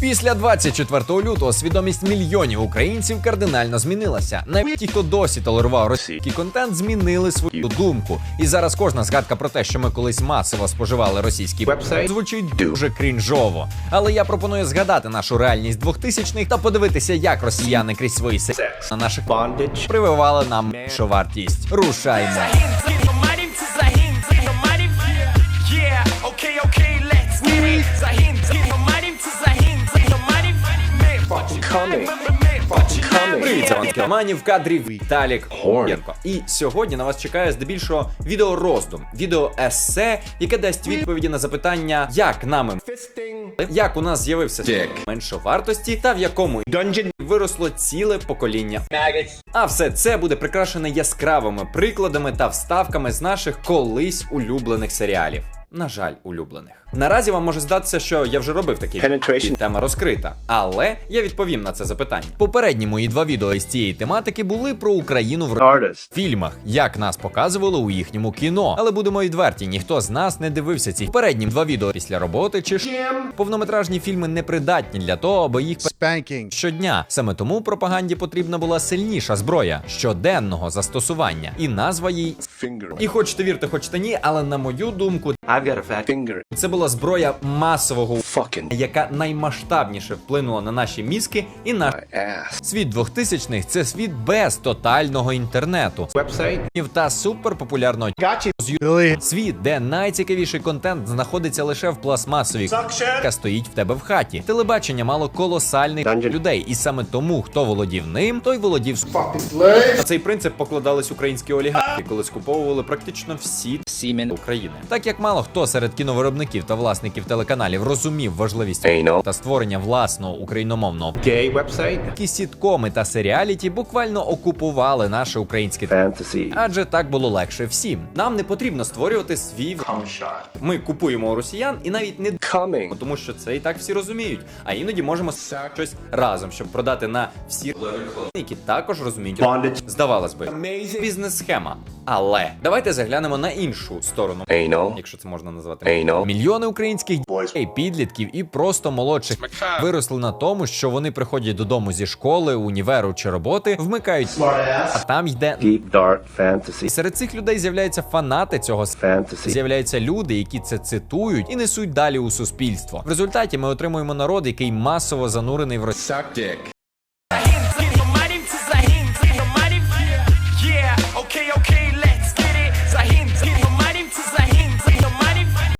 Після 24 лютого свідомість мільйонів українців кардинально змінилася. Навіть ті, хто досі толерував російський контент, змінили свою думку. І зараз кожна згадка про те, що ми колись масово споживали російський Website. звучить дуже крінжово. Але я пропоную згадати нашу реальність 2000-х та подивитися, як росіяни крізь свої секси на наших Bondage. прививали нам що вартість. Рушаймо. Привіт, це Іван в кадрі Віталік Горєнко. І сьогодні на вас чекає здебільшого відеороздум, відео есе, яке дасть відповіді на запитання, як нами як у нас з'явився меншовартості та в якому Dungeon. виросло ціле покоління. А все це буде прикрашене яскравими прикладами та вставками з наших колись улюблених серіалів. На жаль, улюблених. Наразі вам може здатися, що я вже робив такі Penetration. тема розкрита, але я відповім на це запитання. Попередні мої два відео із цієї тематики були про Україну в Artist. фільмах, як нас показували у їхньому кіно. Але будемо відверті, ніхто з нас не дивився ці передні два відео після роботи чи ж повнометражні фільми не придатні для того, аби їх spanking. щодня. Саме тому пропаганді потрібна була сильніша зброя щоденного застосування, і назва їй Finger. і хочете вірте, хочете ні, але на мою думку, I've got a fat finger. це була зброя масового Fucking яка наймасштабніше вплинула на наші мізки і наш ass. світ 2000-х – це світ без тотального інтернету Website. та суперпопулярного you. Світ, де найцікавіший контент знаходиться лише в пластмасовій яка стоїть в тебе в хаті. Телебачення мало колосальних Dungeon. людей, і саме тому, хто володів ним, той володів с- на цей принцип покладались українські олігархи, коли скуповували практично всі Semen. України. Так як мало хто серед кіновиробників та власників телеканалів розумів важливість та створення власного україномовного website. Такі сіткоми та серіаліті буквально окупували наше українське Fantasy. адже так було легше всім. Нам не потрібно створювати свій. Ми купуємо у росіян і навіть не Coming. тому, що це і так всі розуміють. А іноді можемо щось разом, щоб продати на всі які також розуміють. Bondage. Здавалось би, бізнес-схема. Але давайте заглянемо на іншу сторону. Anal. Якщо це можна назвати Anal. мільйони українських дітей, підлітків і просто молодших виросли на тому, що вони приходять додому зі школи, універу чи роботи, вмикають а там йде Deep dark і серед цих людей з'являються фанати цього Fantasy. З'являються люди, які це цитують і несуть далі у суспільство. В результаті ми отримуємо народ, який масово занурений в Suck dick.